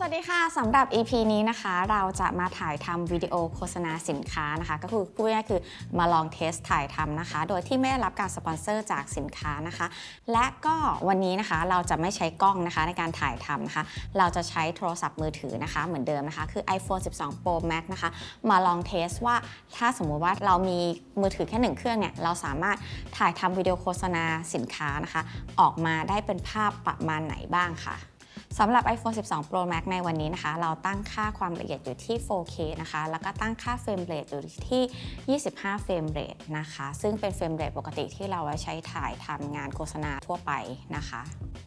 สวัสดีค่ะสำหรับ EP นี้นะคะ เราจะมาถ่ายทำวิดีโอโฆษณาสินค้านะคะ ก็คือพูดง่ายๆคือมาลองเทสถ่ายทำนะคะ โดยที่ไม่ได้รับการสปอนเซอร์จากสินค้านะคะ และก็วันนี้นะคะเราจะไม่ใช้กล้องนะคะในการถ่ายทำนะคะ เราจะใช้โทรศัพท์มือถือนะคะ เหมือนเดิมนะคะ คือ iPhone 12 Pro Max นะคะ มาลองเทสว่าถ้าสมมุติว่าเรามีมือถือแค่หนึ่งเครื่องเนี่ยเราสามารถถ่ายทำวิดีโอโฆษณาสินค้านะคะ ออกมาได้เป็นภาพประมาณไหนบ้างค่ะ สำหรับ iPhone 12 Pro Max ในวันนี้นะคะ เราตั้งค่าความละเอียดอยู่ที่ 4K นะคะ แล้วก็ตั้งค่าเฟรมเรทอยู่ที่ 25 เฟรมเรทนะคะ ซึ่งเป็นเฟรมเรทปกติที่เราไว้ใช้ถ่ายทำงานโฆษณาทั่วไปนะคะ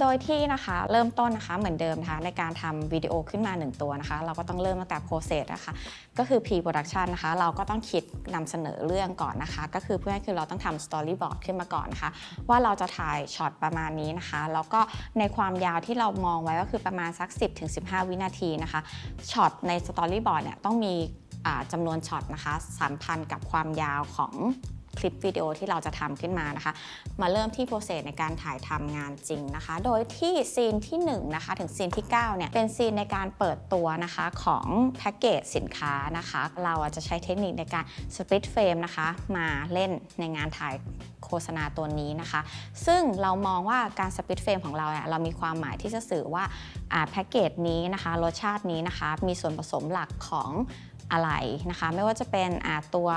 โดยที่นะคะเริ่มต้นนะคะเหมือนเดิมนะคะในการทำวิดีโอขึ้นมา 1 ตัวนะคะ เราก็ต้องเริ่มตั้งแต่โปรเซสนะคะก็คือ pre-production นะคะ เราก็ต้องคิดนำเสนอเรื่องก่อนนะคะ ก็คือเพื่อให้คือเราต้องทำ storyboard ขึ้นมาก่อนนะคะ ว่าเราจะถ่ายช็อตประมาณนี้นะคะ แล้วก็ในความยาวที่เรามองไว้ก็คือประมาณสัก 10-15 วินาทีนะคะช็อตใน storyboard เนี่ยต้องมีจำนวนช็อตนะคะสัมพันธ์กับความยาวของ คลิปวิดีโอที่เราจะทำขึ้นมานะคะ มาเริ่มที่โปรเซสในการถ่ายทำงานจริงนะคะ โดยที่ซีนที่1นะคะถึงซีนที่9เนี่ยเป็นซีนในการเปิดตัวนะคะของแพ็กเกจสินค้านะคะ เราจะใช้เทคนิคในการสป i ตเฟรมนะคะมาเล่นในงานถ่ายโฆษณาตัวนี้นะคะ ซึ่งเรามองว่าการสป i ตเฟรมของเราเนี่ยเรามีความหมายที่จะสื่อว่าแพ็กเกจนี้นะคะรสชาตินี้นะคะมีส่วนผสมหลักของ อะไรนะคะ ไม่ว่าจะเป็นตัว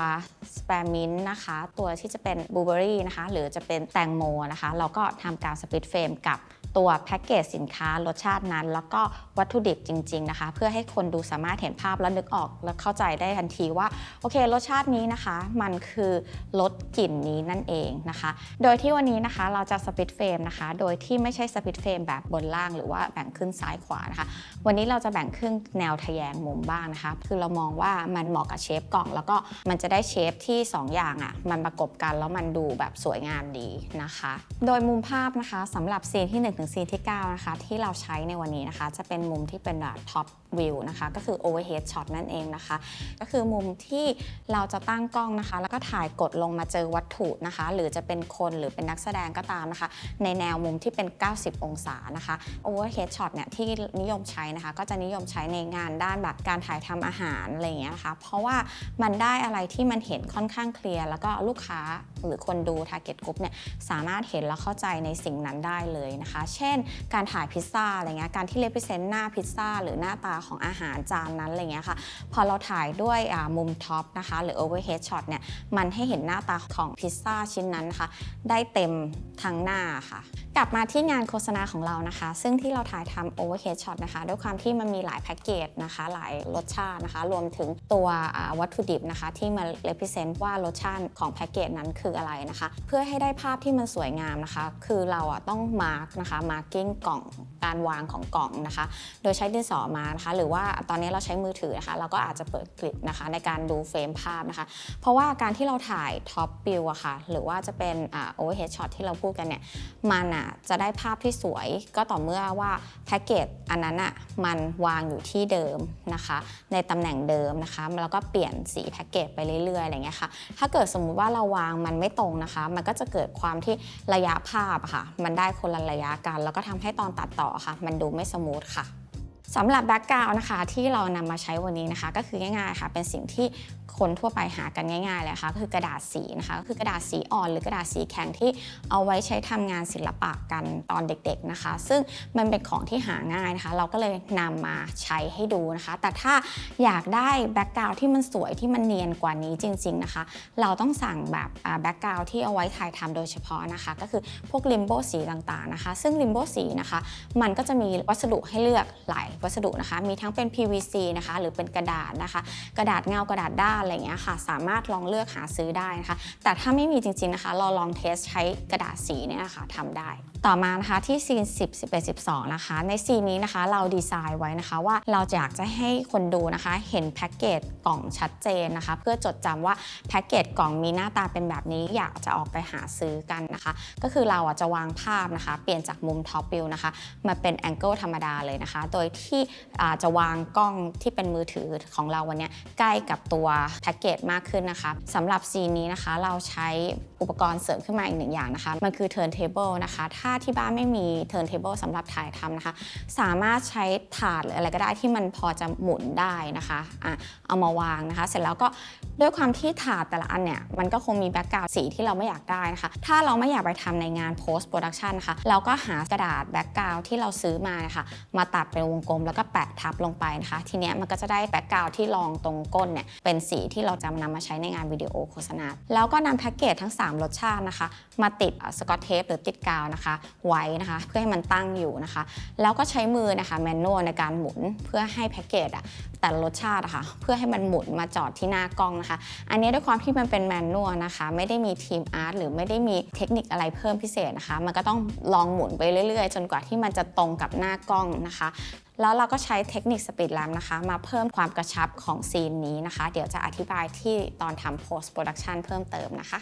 สเปรมินนะคะ ตัวที่จะเป็นบลูเบอรี่นะคะ หรือจะเป็นแตงโมนะคะ เราก็ทำการสปิดเฟรมกับ ตัวแพ็กเกจสินค้ารสชาตินั้น แล้วก็วัตถุดิบจริง ๆนะคะ เพื่อให้คนดูสามารถเห็นภาพแล้วนึกออกและเข้าใจได้ทันทีว่าโอเครสชาตินี้นะคะ มันคือรสกลิ่นนี้นั่นเองนะคะ โดยที่วันนี้นะคะเราจะสปิดเฟรมนะคะ โดยที่ไม่ใช่สปิดเฟรมแบบบนล่างหรือว่าแบ่งขึ้นซ้ายขวานะคะ วันนี้เราจะแบ่งครึ่งแนวทะแยงมุมบ้างนะคะ คือเรามองว่ามันเหมาะกับเชฟกล่อง แล้วก็มันจะได้เชฟที่ 2 อย่างอะ่ะมันประกบกันแล้วมันดูแบบสวยงามดีนะคะ โดยมุมภาพนะคะสำหรับซีนที่1ถึงซีนที่ 9 นะคะ ที่เราใช้ในวันนี้นะคะ จะเป็นมุมที่เป็นแบบท็อป วิวนะคะก็คือ overhead shot นั่นเองนะคะ ก็คือมุมที่เราจะตั้งกล้องนะคะ แล้วก็ถ่ายกดลงมาเจอวัตถุนะคะ หรือจะเป็นคนหรือเป็นนักแสดงก็ตามนะคะ ในแนวมุมที่เป็น 90 องศานะคะ overhead shot เนี่ยที่นิยมใช้นะคะ ก็จะนิยมใช้ในงานด้านแบบการถ่ายทำอาหารอะไรอย่างเงี้ยนะคะ เพราะว่ามันได้อะไรที่มันเห็นค่อนข้างเคลียร์แล้วก็ลูกค้าหรือคนดู target group เนี่ยสามารถเห็นและเข้าใจในสิ่งนั้นได้เลยนะคะ เช่น การถ่ายพิซซ่าอะไรเงี้ยการที่ represent หน้าพิซซ่าหรือหน้าตาของอาหารจานนั้นอะไรเงี้ยค่ะ พอเราถ่ายด้วยมุมท็อปนะคะ หรือ overhead shot เนี่ยมันให้เห็นหน้าตาของพิซซ่าชิ้นนั้นนะคะได้เต็มทั้งหน้าค่ะ กลับมาที่งานโฆษณาของเรานะคะ ซึ่งที่เราถ่ายทำ overhead shot นะคะ ด้วยความที่มันมีหลายแพ็กเกจนะคะ หลายรสชาตินะคะ รวมถึงตัววัตถุดิบนะคะ ที่มา represent ว่ารสชาติของแพ็กเกจนั้นคืออะไรนะคะ เพื่อให้ได้ภาพที่มันสวยงามนะคะ คือเราอะต้อง mark นะคะ marking กล่องการวางของกล่องนะคะ โดยใช้ดินสอมานะคะหรือว่าตอนนี้เราใช้มือถือนะคะเราก็อาจจะเปิดคลิปนะคะในการดูเฟรมภาพนะคะ เพราะว่าการที่เราถ่ายท็อปบิลอะค่ะหรือว่าจะเป็นโอเวอร์เฮดช็อตที่เราพูดกันเนี่ยมันอะจะได้ภาพที่สวยก็ต่อเมื่อว่าแพ็กเกจอันนั้นอะมันวางอยู่ที่เดิมนะคะ ในตำแหน่งเดิมนะคะแล้วก็เปลี่ยนสีแพ็กเกจไปเรื่อยๆอะไรเงี้ยค่ะถ้าเกิดสมมุติว่าเราวางมันไม่ตรงนะคะ มันก็จะเกิดความที่ระยะภาพอะค่ะมันได้คนละระยะกัน แล้วก็ทำให้ตอนตัดต่อค่ะ มันดูไม่สมูทค่ะ สำหรับแบ็กกราวน์นะคะที่เรานำมาใช้วันนี้นะคะ ก็คือง่ายๆค่ะเป็นสิ่งที่คนทั่วไปหากันง่ายๆเลยค่ะก็คือกระดาษสีนะคะก็คือกระดาษสีอ่อนหรือกระดาษสีแข็งที่เอาไว้ใช้ทำงานศิลปะกันตอนเด็กๆนะคะ ซึ่งมันเป็นของที่หาง่ายนะคะ เราก็เลยนำมาใช้ให้ดูนะคะ แต่ถ้าอยากได้แบ็กกราวน์ที่มันสวยที่มันเนียนกว่านี้จริง ๆนะคะ เราต้องสั่งแบบแบ็กกราวน์ที่เอาไว้ถ่ายทำโดยเฉพาะนะคะ ก็คือพวกริมโบสีต่างๆนะคะ ซึ่งริมโบสีนะคะ มันก็จะมีวัสดุให้เลือกหลายวัสดุนะคะ มีทั้งเป็น PVC นะคะ หรือเป็นกระดาษนะคะ กระดาษเงากระดาษด้านอะไรเงี้ยค่ะ สามารถลองเลือกหาซื้อได้นะคะ แต่ถ้าไม่มีจริงๆนะคะ เราลองเทสใช้กระดาษสีเนี่ยค่ะทำได้ต่อมานะคะที่ซีน10 11 12 นะคะ ในซีนนี้นะคะเราดีไซน์ไว้นะคะว่าเราอยากจะให้คนดูนะคะ เห็นแพ็กเกจกล่องชัดเจนนะคะ เพื่อจดจำว่าแพ็กเกจกล่องมีหน้าตาเป็นแบบนี้อยากจะออกไปหาซื้อกันนะคะ ก็คือเราอะจะวางภาพนะคะ เปลี่ยนจากมุมท็อปวิวนะคะมาเป็นแองเกิลธรรมดาเลยนะคะ โดยที่จะวางกล้องที่เป็นมือถือของเราวันนี้ใกล้กับตัวแพ็กเกจมากขึ้นนะคะสำหรับซีนนี้นะคะเราใช้อุปกรณ์เสริมขึ้นมาอีกหนึ่งอย่างนะคะมันคือ turntable นะคะถ้าที่บ้านไม่มี turntable สำหรับถ่ายทำนะคะ สามารถใช้ถาดหรืออะไรก็ได้ที่มันพอจะหมุนได้นะคะอะเอามาวางนะคะ เสร็จแล้วก็ด้วยความที่ถาดแต่ละอันเนี่ย มันก็คงมีแบ็กกราวด์สีที่เราไม่อยากได้นะคะ ถ้าเราไม่อยากไปทำในงาน post production นะคะเราก็หากระดาษแบ็กกราวด์ที่เราซื้อมานะคะมาตัดเป็นวงกลมแล้วก็แปะทับลงไปนะคะ ทีเนี้ยมันก็จะได้แบ็กกราวด์ที่รองตรงก้นเนี่ยเป็นสีที่เราจะนำมาใช้ในงานวิดีโอโฆษณาแล้วก็นำแพ็กเกจทั้ง 3 รสชาตินะคะ มาติดสกอตเทปหรือติดกาวนะคะไว้นะคะ เพื่อให้มันตั้งอยู่นะคะ แล้วก็ใช้มือนะคะแมนนวลในการหมุนเพื่อให้แพ็กเกจอะแต่รสชาติอะคะ่ะเพื่อให้มันหมุนมาจอดที่หน้ากล้องนะคะ อันนี้ด้วยความที่มันเป็นแมนนวลนะคะ ไม่ได้มีทีมอาร์ตหรือไม่ได้มีเทคนิคอะไรเพิ่มพิเศษนะคะ มันก็ต้องลองหมุนไปเรื่อยๆ จนกว่าที่มันจะตรงกับหน้ากล้องนะคะแล้วเราก็ใช้เทคนิคสปีดแลมนะคะ มาเพิ่มความกระชับของซีนนี้นะคะ เดี๋ยวจะอธิบายที่ตอนทำ post production เพิ่มเติมนะคะ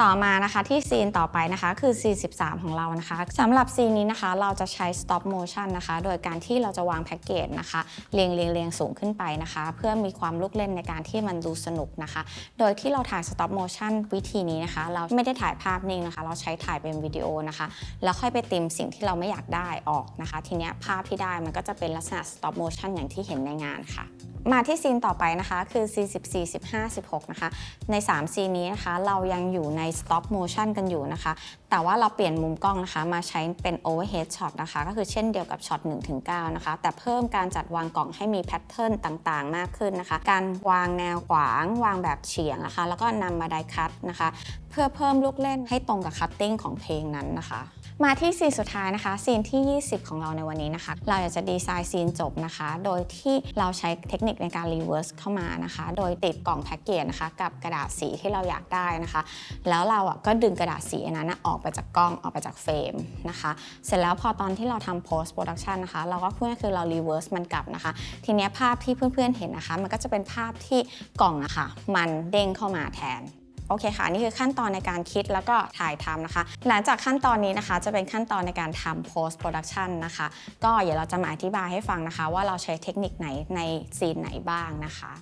ต่อมานะคะที่ซีนต่อไปนะคะคือซีน13ของเรานะคะสำหรับซีนนี้นะคะเราจะใช้ stop motion นะคะ โดยการที่เราจะวางแพ็กเกจนะคะเรียงเรียงเรียงสูงขึ้นไปนะคะ เพื่อมีความลูกเล่นในการที่มันดูสนุกนะคะ โดยที่เราถ่าย stop motion วิธีนี้นะคะ เราไม่ได้ถ่ายภาพนิ่งนะคะ เราใช้ถ่ายเป็นวิดีโอนะคะ แล้วค่อยไปติมสิ่งที่เราไม่อยากได้ออกนะคะ ทีนี้ภาพที่ได้มันก็จะเป็นลักษณะ stop motion อย่างที่เห็นในงานค่ะมาที่ซีนต่อไปนะคะคือซีน14 15 16 นะคะ ใน 3 ซีนนี้นะคะ เรายังอยู่ในใน stop motion กันอยู่นะคะ แต่ว่าเราเปลี่ยนมุมกล้องนะคะ มาใช้เป็น overhead shot นะคะ ก็คือเช่นเดียวกับช็อต1-9 นะคะ แต่เพิ่มการจัดวางกล่องให้มีแพทเทิร์นต่างๆ มากขึ้นนะคะ การวางแนวขวางวางแบบเฉียงนะคะ แล้วก็นำมาไดคัตนะคะ เพื่อเพิ่มลูกเล่นให้ตรงกับคัตติ้งของเพลงนั้นนะคะ มาที่ซีนสุดท้ายนะคะ ซีนที่ 20 ของเราในวันนี้นะคะ เราอยากจะดีไซน์ซีนจบนะคะ โดยที่เราใช้เทคนิคในการรีเวิร์สเข้ามานะคะ โดยติดกล่องแพ็กเกจนะคะ กับกระดาษสีที่เราอยากได้นะคะ แล้วเราอะก็ดึงกระดาษสีนั้นนะออกไปจากกล้องออกไปจากเฟรมนะคะ เสร็จแล้วพอตอนที่เราทำ post production นะคะ เราก็เพูดก็คือเรารีเวิร์สมันกลับนะคะ ทีนี้ภาพที่เพื่อนๆเห็นนะคะ มันก็จะเป็นภาพที่กล่องอะคะมันเด้งเข้ามาแทน โอเคค่ะนี่คือขั้นตอนในการคิดแล้วก็ถ่ายทำนะคะ หลังจากขั้นตอนนี้นะคะ จะเป็นขั้นตอนในการทำ post production นะคะ ก็เดี๋ยวเราจะมาอธิบายให้ฟังนะคะ ว่าเราใช้เทคนิคไหนในซีนไหนบ้างนะคะ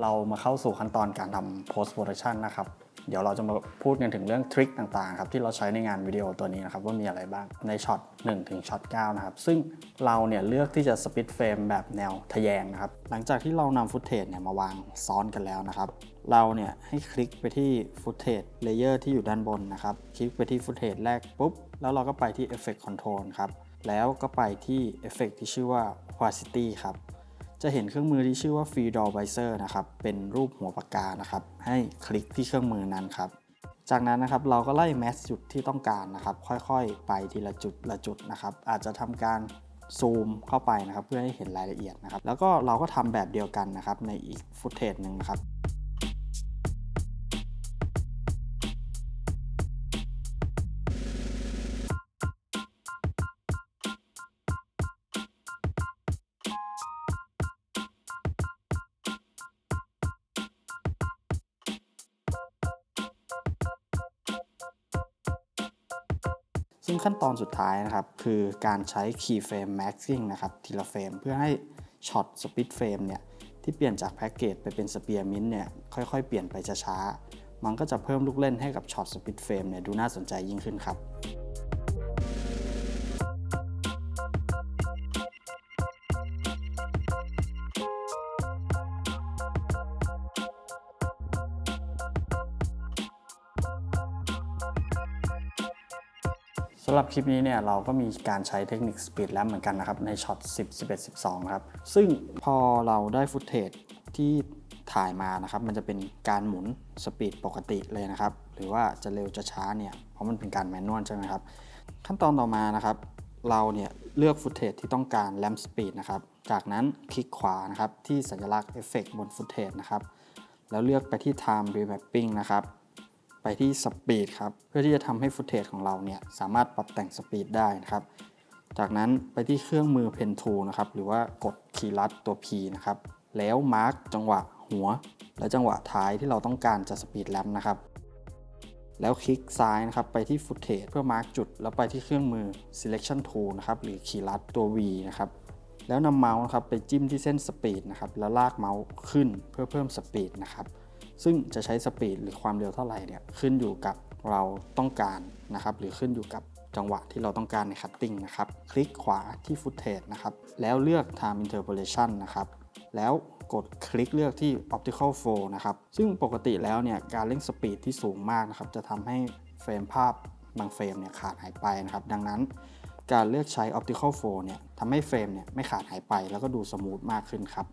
เรามาเข้าสู่ขั้นตอนการทำ post production นะครับ เดี๋ยวเราจะมาพูดกันถึงเรื่องทริคต่างๆครับที่เราใช้ในงานวิดีโอตัวนี้นะครับว่ามีอะไรบ้างในช็อต1ถึงช็อต9นะครับซึ่งเราเนี่ยเลือกที่จะสปิดเฟรมแบบแนวทะแยงนะครับหลังจากที่เรานำฟุตเทจเนี่ยมาวางซ้อนกันแล้วนะครับเราเนี่ยให้คลิกไปที่ฟุตเทจเลเยอร์ที่อยู่ด้านบนนะครับคลิกไปที่ฟุตเทจแรกปุ๊บ แล้วเราก็ไปที่ Effect Control ครับแล้วก็ไปที่ Effect ที่ชื่อว่า Opacity ครับ จะเห็นเครื่องมือที่ชื่อว่า Free Draw Visor นะครับ เป็นรูปหัวปากกานะครับ ให้คลิกที่เครื่องมือนั้นครับ จากนั้นนะครับเราก็ไล่แมสจุดที่ต้องการนะครับ ค่อยๆ ไปทีละจุดละจุดนะครับ อาจจะทำการซูมเข้าไปนะครับ เพื่อให้เห็นรายละเอียดนะครับ แล้วก็เราก็ทำแบบเดียวกันนะครับในอีกฟุตเทจหนึ่งนะครับ ขั้นตอนสุดท้ายนะครับ คือการใช้ Keyframe Maxing นะครับทีละเฟรมเพื่อให้ช็อต Speed Frame เนี่ยที่เปลี่ยนจากแพ็กเกจไปเป็นสเปียร์มินเนี่ยค่อยๆ เปลี่ยนไปช้าๆมันก็จะเพิ่มลูกเล่นให้กับช็อต Speed Frame เนี่ยดูน่าสนใจยิ่งขึ้นครับ สำหรับคลิปนี้เนี่ยเราก็มีการใช้เทคนิค Speed Lamp เหมือนกันนะครับ ในช็อต 10 11 12 ครับ ซึ่งพอเราได้ฟุตเทจที่ถ่ายมานะครับ มันจะเป็นการหมุนสปีดปกติเลยนะครับ หรือว่าจะเร็วจะช้าเนี่ย เพราะมันเป็นการแมนนวลใช่ไหมครับ ขั้นตอนต่อมานะครับ เราเนี่ยเลือกฟุตเทจที่ต้องการแลมสปีดนะครับ จากนั้นคลิกขวานะครับที่สัญลักษณ์เอฟเฟกบนฟุตเทจนะครับ แล้วเลือกไปที่ Time Remapping นะครับ ไปที่สปีดครับ เพื่อที่จะทำให้ฟุตเทจของเราเนี่ยสามารถปรับแต่งสปีดได้นะครับ จากนั้นไปที่เครื่องมือ Pen Tool นะครับ หรือว่ากดคีย์ลัดตัว P นะครับ แล้วมาร์กจังหวะหัว และจังหวะท้ายที่เราต้องการจะสปีดแลมนะครับ แล้วคลิกซ้ายนะครับไปที่ฟุตเทจเพื่อมาร์กจุด แล้วไปที่เครื่องมือ selection tool นะครับหรือคีย์ลัดตัว V นะครับแล้วนำเมาส์นะครับไปจิ้มที่เส้นสปีดนะครับแล้วลากเมาส์ขึ้นเพื่อเพิ่มสปีดนะครับ ซึ่งจะใช้สปีดหรือความเร็วเท่าไหร่เนี่ยขึ้นอยู่กับเราต้องการนะครับ หรือขึ้นอยู่กับจังหวะที่เราต้องการในคัตติ้งนะครับ คลิกขวาที่ Footage นะครับ แล้วเลือก Time Interpolation นะครับ แล้วกดคลิกเลือกที่ Optical Flow นะครับ ซึ่งปกติแล้วเนี่ยการเร่งสปีดที่สูงมากนะครับ จะทำให้เฟรมภาพบางเฟรมเนี่ยขาดหายไปนะครับ ดังนั้นการเลือกใช้ Optical Flow เนี่ยทำให้เฟรมเนี่ยไม่ขาดหายไป แล้วก็ดูสมูทมากขึ้นครับ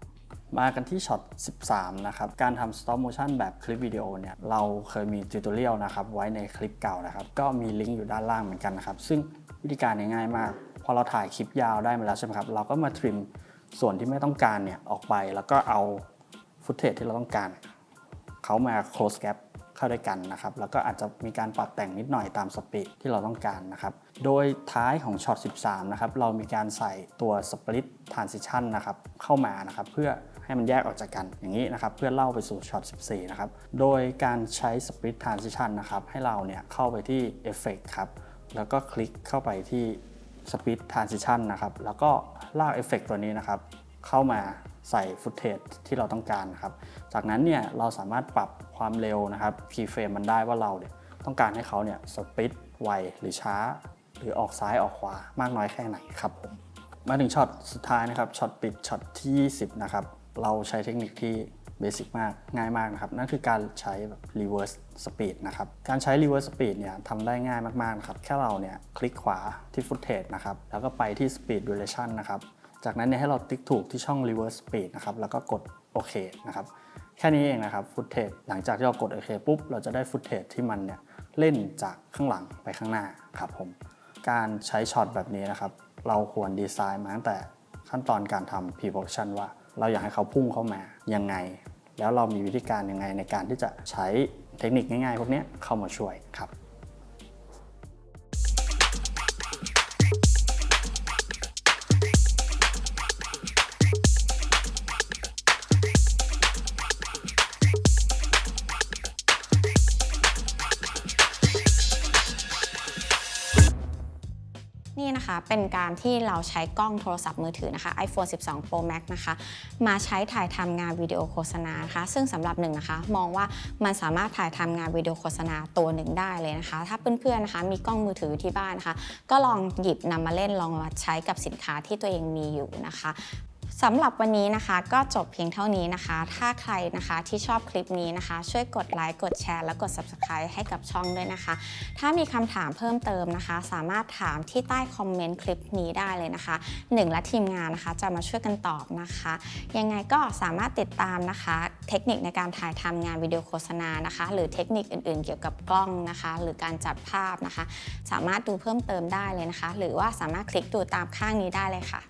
มากันที่ช็อต 13 นะครับ การทำ stop motion แบบคลิปวิดีโอเนี่ย เราเคยมีทิวตอเรียลนะครับ ไว้ในคลิปเก่านะครับ ก็มีลิงก์อยู่ด้านล่างเหมือนกันนะครับ ซึ่งวิธีการง่ายมาก พอเราถ่ายคลิปยาวได้มาแล้วใช่ไหมครับ เราก็มาทริมส่วนที่ไม่ต้องการเนี่ย ออกไปแล้วก็เอาฟุตเทจที่เราต้องการ เขามา close gap เข้าด้วยกันนะครับ แล้วก็อาจจะมีการปรับแต่งนิดหน่อยตามสปีดที่เราต้องการนะครับ โดยท้ายของช็อต 13 นะครับ เรามีการใส่ตัว split transition นะครับเข้ามานะครับเพื่อ ให้มันแยกออกจากกันอย่างนี้นะครับ เพื่อเล่าไปสู่ช็อต 14 นะครับ โดยการใช้ split transition นะครับ ให้เราเนี่ยเข้าไปที่ effect ครับ แล้วก็คลิกเข้าไปที่ Speed Transition นะครับ แล้วก็ลากเอฟเฟกตัวนี้นะครับ เข้ามาใส่ฟุตเทจที่เราต้องการนะครับ จากนั้นเนี่ยเราสามารถปรับความเร็วนะครับคีย์เฟรมมันได้ว่าเราเนี่ยต้องการให้เขาเนี่ยสปีดไวหรือช้า หรือออกซ้ายออกขวามากน้อยแค่ไหนครับผมมาถึงช็อตสุดท้ายนะครับช็อตปิดช็อตที่ 20 นะครับ เราใช้เทคนิคที่เบสิกมากง่ายมากนะครับ นั่นคือการใช้แบบ reverse speed นะครับ การใช้ reverse speed เนี่ยทำได้ง่ายมากๆนะครับ แค่เราเนี่ยคลิกขวาที่ footage นะครับ แล้วก็ไปที่ speed duration นะครับ จากนั้นเนี่ยให้เราติ๊กถูกที่ช่อง reverse speed นะครับ แล้วก็กดโอเคนะครับ แค่นี้เองนะครับ footage หลังจากที่เรากดโอเคปุ๊บ เราจะได้ footage ที่มันเนี่ยเล่นจากข้างหลังไปข้างหน้าครับผม การใช้ช็อตแบบนี้นะครับ เราควรดีไซน์มาตั้งแต่ขั้นตอนการทำ pre-production ว่า เราอยากให้เขาพุ่งเข้ามายังไง แล้วเรามีวิธีการยังไงในการที่จะใช้เทคนิคง่ายๆ พวกนี้เข้ามาช่วยครับ นะคะ เป็นการที่เราใช้กล้องโทรศัพท์มือถือนะคะ iPhone 12 Pro Max นะคะ มาใช้ถ่ายทำงานวิดีโอโฆษณานะคะ ซึ่งสำหรับหนึ่งนะคะ มองว่ามันสามารถถ่ายทำงานวิดีโอโฆษณาตัวหนึ่งได้เลยนะคะ ถ้าเพื่อนๆนะคะ มีกล้องมือถือที่บ้านนะคะ ก็ลองหยิบนำมาเล่นลองมาใช้กับสินค้าที่ตัวเองมีอยู่นะคะ สำหรับวันนี้นะคะก็จบเพียงเท่านี้นะคะ ถ้าใครนะคะที่ชอบคลิปนี้นะคะ ช่วยกดไลค์กดแชร์และกด Subscribe ให้กับช่องด้วยนะคะ ถ้ามีคำถามเพิ่มเติมนะคะ สามารถถามที่ใต้คอมเมนต์คลิปนี้ได้เลยนะคะหนึ่งและทีมงานนะคะ จะมาช่วยกันตอบนะคะ ยังไงก็สามารถติดตามนะคะ เทคนิคในการถ่ายทำงานวิดีโอโฆษณานะคะ หรือเทคนิคอื่นๆ เกี่ยวกับกล้องนะคะ หรือการจัดภาพนะคะ สามารถดูเพิ่มเติมได้เลยนะคะ หรือว่าสามารถคลิกดูตามข้างนี้ได้เลยค่ะ